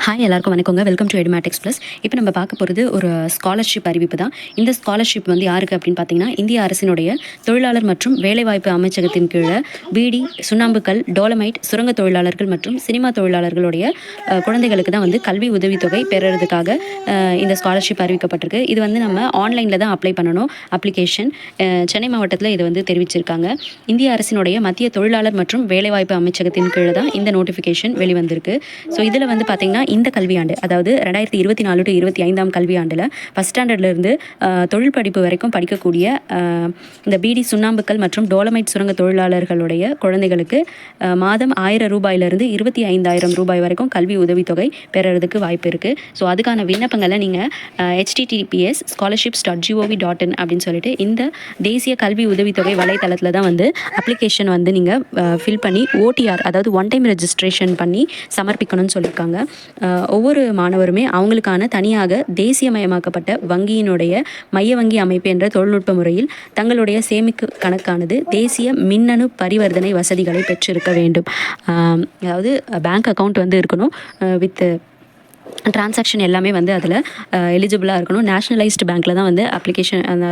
Hi எல்லாருக்கும் வணக்கங்க. Welcome to Edumatics plus இப்போ நம்ம பார்க்க போகிறது ஒரு ஸ்காலர்ஷிப் அறிவிப்பு தான். இந்த ஸ்காலர்ஷிப் வந்து யாருக்கு அப்படின்னு பார்த்தீங்கன்னா இந்திய அரசினுடைய தொழிலாளர் மற்றும் வேலைவாய்ப்பு அமைச்சகத்தின் கீழே பீடி சுண்ணாம்புக்கல் டோலமைட் சுரங்க தொழிலாளர்கள் மற்றும் சினிமா தொழிலாளர்களுடைய குழந்தைகளுக்கு தான் வந்து கல்வி உதவித்தொகை பெறுறதுக்காக இந்த ஸ்காலர்ஷிப் அறிவிக்கப்பட்டிருக்கு. இது வந்து நம்ம ஆன்லைனில் தான் அப்ளை பண்ணணும். அப்ளிகேஷன் சென்னை மாவட்டத்தில் இது வந்து தெரிவிச்சிருக்காங்க. இந்திய அரசினுடைய மத்திய தொழிலாளர் மற்றும் வேலைவாய்ப்பு அமைச்சகத்தின் கீழே தான் இந்த நோட்டிஃபிகேஷன் வெளிவந்திருக்கு. ஸோ இதில் வந்து பார்த்திங்கன்னா இந்த கல்வியாண்டு அதாவது ரெண்டாயிரத்தி இருபத்தி நாலு டு இருபத்தி ஐந்தாம் கல்வியாண்டில் ஃபஸ்ட் ஸ்டாண்டர்ட்லேருந்து தொழில் படிப்பு வரைக்கும் படிக்கக்கூடிய இந்த பீடி சுண்ணாம்புக்கல் மற்றும் டோலமைட் சுரங்க தொழிலாளர்களுடைய குழந்தைகளுக்கு மாதம் ஆயிரம் ரூபாயிலிருந்து இருபத்தி ஐந்தாயிரம் ரூபாய் வரைக்கும் கல்வி உதவித்தொகை பெறுறதுக்கு வாய்ப்பு இருக்குது ஸோ அதுக்கான விண்ணப்பங்களை நீங்கள் HTTPS scholarships dot GOV dot in அப்படின்னு சொல்லிட்டு இந்த தேசிய கல்வி உதவித்தொகை வலைத்தளத்தில் தான் வந்து அப்ளிகேஷன் வந்து நீங்கள் ஃபில் பண்ணி ஓடிஆர் அதாவது ஒன் டைம் ரெஜிஸ்ட்ரேஷன் பண்ணி சமர்ப்பிக்கணும்னு சொல்லியிருக்காங்க ஒவ்வொரு மாணவருமே அவங்களுக்கான தனியாக தேசியமயமாக்கப்பட்ட வங்கியினுடைய மைய வங்கி அமைப்பு என்ற தொழில்நுட்ப முறையில் தங்களுடைய சேமிப்பு கணக்கானது தேசிய மின்னணு பரிவர்த்தனை வசதிகளை பெற்றிருக்க வேண்டும். அதாவது பேங்க் அக்கவுண்ட் வந்து இருக்கணும் வித் டிரான்சாக்ஷன் எல்லாமே வந்து அதில் எலிஜிபிளாக இருக்கணும். நேஷ்னலைஸ்டு பேங்க்கில் தான் வந்து அப்ளிகேஷன் அந்த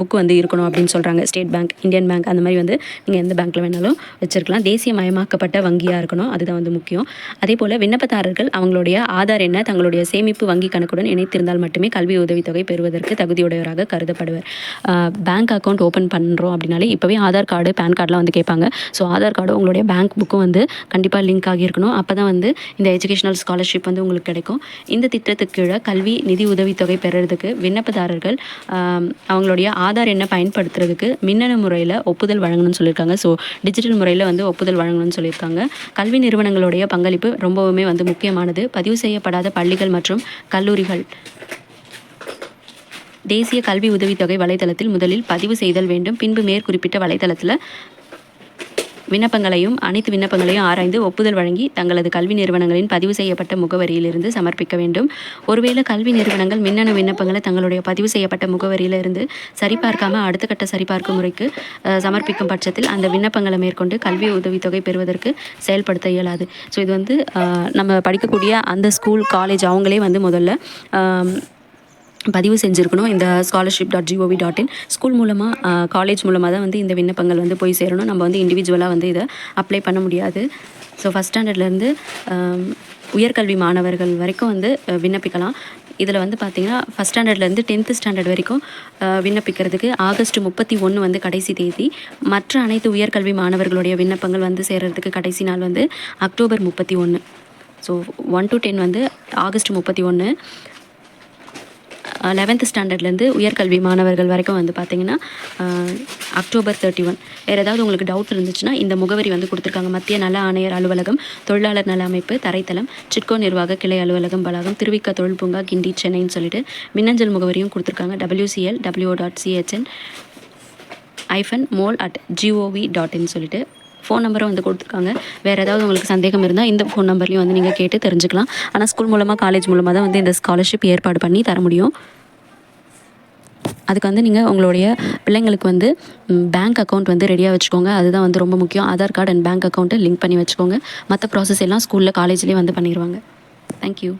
புக் வந்து இருக்கணும் அப்படின்னு சொல்கிறாங்க ஸ்டேட் பேங்க் இந்தியன் பேங்க் அந்த மாதிரி வந்து நீங்கள் எந்த பேங்க்கில் வேணாலும் வச்சுருக்கலாம். தேசியமயமாக்கப்பட்ட வங்கியாக இருக்கணும். அதுதான் வந்து முக்கியம். அதே போல் விண்ணப்பதாரர்கள் அவங்களுடைய ஆதார் எண்ணை தங்களுடைய சேமிப்பு வங்கி கணக்குடன் இணைத்திருந்தால் மட்டுமே கல்வி உதவித்தொகை பெறுவதற்கு தகுதியுடையவராக கருதப்படுவர். பேங்க் அக்கௌண்ட் ஓப்பன் பண்ணுறோம் அப்படின்னாலே இப்போவே ஆதார் கார்டு பேன் கார்டெலாம் வந்து கேட்பாங்க. ஸோ ஆதார் கார்டு உங்களுடைய பேங்க் புக்கும் வந்து கண்டிப்பாக லிங்க் ஆகியிருக்கணும். அப்போ தான் வந்து இந்த எஜுகேஷனல் ஸ்காலர்ஷிப் வந்து உங்களுக்கு கிடைக்கும். இந்த திட்டத்துக்கு கீழே கல்வி நிதி உதவித்தொகை பெறுறதுக்கு விண்ணப்பதாரர்கள் அவங்களுடைய ஆதார் எண்ணை பயன்படுத்துறதுக்கு மின்னணு முறையில் ஒப்புதல் வழங்கணும்னு சொல்லியிருக்காங்க ஸோ டிஜிட்டல் முறையில் வந்து ஒப்புதல் வழங்கணும்னு சொல்லியிருக்காங்க கல்வி நிறுவனங்களுடைய பங்களிப்பு ரொம்பவுமே வந்து முக்கியமானது. பதிவு செய்யப்படாத பள்ளிகள் மற்றும் கல்லூரிகள். தேசிய கல்வி உதவித்தொகை வலைதளத்தில் முதலில் பதிவு செய்தல் வேண்டும். பின்பு மேற்குறிப்பிட்ட வலைதளத்தில் விண்ணப்பங்களையும் அனைத்து விண்ணப்பங்களையும் ஆராய்ந்து ஒப்புதல் வழங்கி தங்களது கல்வி நிறுவனங்களின் பதிவு செய்யப்பட்ட முகவரியிலிருந்து சமர்ப்பிக்க வேண்டும். ஒருவேளை கல்வி நிறுவனங்கள் மின்னணு விண்ணப்பங்களை தங்களுடைய பதிவு செய்யப்பட்ட முகவரியிலிருந்து சரிபார்க்காம அடுத்த கட்ட சரிபார்க்கும் முறைக்கு சமர்ப்பிக்கும் பட்சத்தில் அந்த விண்ணப்பங்களை மேற்கொண்டு கல்வி உதவித்தொகை பெறுவதற்கு செயல்படுத்த இயலாது. ஸோ இது வந்து நம்ம படிக்கக்கூடிய அந்த ஸ்கூல் காலேஜ் அவங்களே வந்து முதல்ல பதிவு செஞ்சுருக்கணும். இந்த scholarship dot GOV dot in school மூலமாக காலேஜ் மூலமாக தான் வந்து இந்த விண்ணப்பங்கள் வந்து போய் சேரணும். நம்ம வந்து இண்டிவிஜுவலாக வந்து இதை அப்ளை பண்ண முடியாது. ஸோ ஃபஸ்ட் ஸ்டாண்டர்ட்லேருந்து உயர்கல்வி மாணவர்கள் வரைக்கும் வந்து விண்ணப்பிக்கலாம். இதில் வந்து பார்த்திங்கன்னா ஃபஸ்ட் ஸ்டாண்டர்ட்லேருந்து டென்த்து ஸ்டாண்டர்ட் வரைக்கும் விண்ணப்பிக்கிறதுக்கு ஆகஸ்ட் முப்பத்தி ஒன்று வந்து கடைசி தேதி. மற்ற அனைத்து உயர்கல்வி மாணவர்களுடைய விண்ணப்பங்கள் வந்து சேர்கிறதுக்கு கடைசி நாள் வந்து அக்டோபர் முப்பத்தி ஒன்று ஸோ ஒன் டு டென் வந்து ஆகஸ்ட் முப்பத்தி ஒன்று லெவன்த் ஸ்டாண்டர்ட்லேருந்து உயர்கல்வி மாணவர்கள் வரைக்கும் வந்து பார்த்தீங்கன்னா அக்டோபர் தேர்ட்டி ஒன் வேறு ஏதாவது உங்களுக்கு டவுட் இருந்துச்சுன்னா இந்த முகவரி வந்து கொடுத்துருக்காங்க. மத்திய நல ஆணையர் அலுவலகம் தொழிலாளர் நல அமைப்பு தரைத்தளம் சிட்கோ நிர்வாக கிளை அலுவலகம் வளாகம் திருவிக்க தொழில் பூங்கா கிண்டி சென்னைன்னு சொல்லிட்டு மின்னஞ்சல் முகவரியும் கொடுத்துருக்காங்க. WCL W dot CHN hyphen mole at GOV dot in சொல்லிட்டு ஃபோன் நம்பரும் வந்து கொடுத்துருக்காங்க. வேறு ஏதாவது உங்களுக்கு சந்தேகம் இருந்தால் இந்த ஃபோன் நம்பர்லையும் வந்து நீங்கள் கேட்டு தெரிஞ்சுக்கலாம். ஆனால் ஸ்கூல் மூலமாக காலேஜ் மூலமாக தான் வந்து இந்த ஸ்காலர்ஷிப் ஏற்பாடு பண்ணி தர முடியும். அதுக்கு வந்து நீங்கள் உங்களுடைய பிள்ளைங்களுக்கு வந்து பேங்க் அக்கௌண்ட் வந்து ரெடியாக வச்சுக்கோங்க. அதுதான் வந்து ரொம்ப முக்கியம். ஆதார் கார்டு அண்ட் பேங்க் அக்கௌண்ட்டை லிங்க் பண்ணி வச்சுக்கோங்க. மற்ற ப்ராசஸ் எல்லாம் ஸ்கூலில் காலேஜ்லேயே வந்து பண்ணிடுவாங்க தேங்க்யூ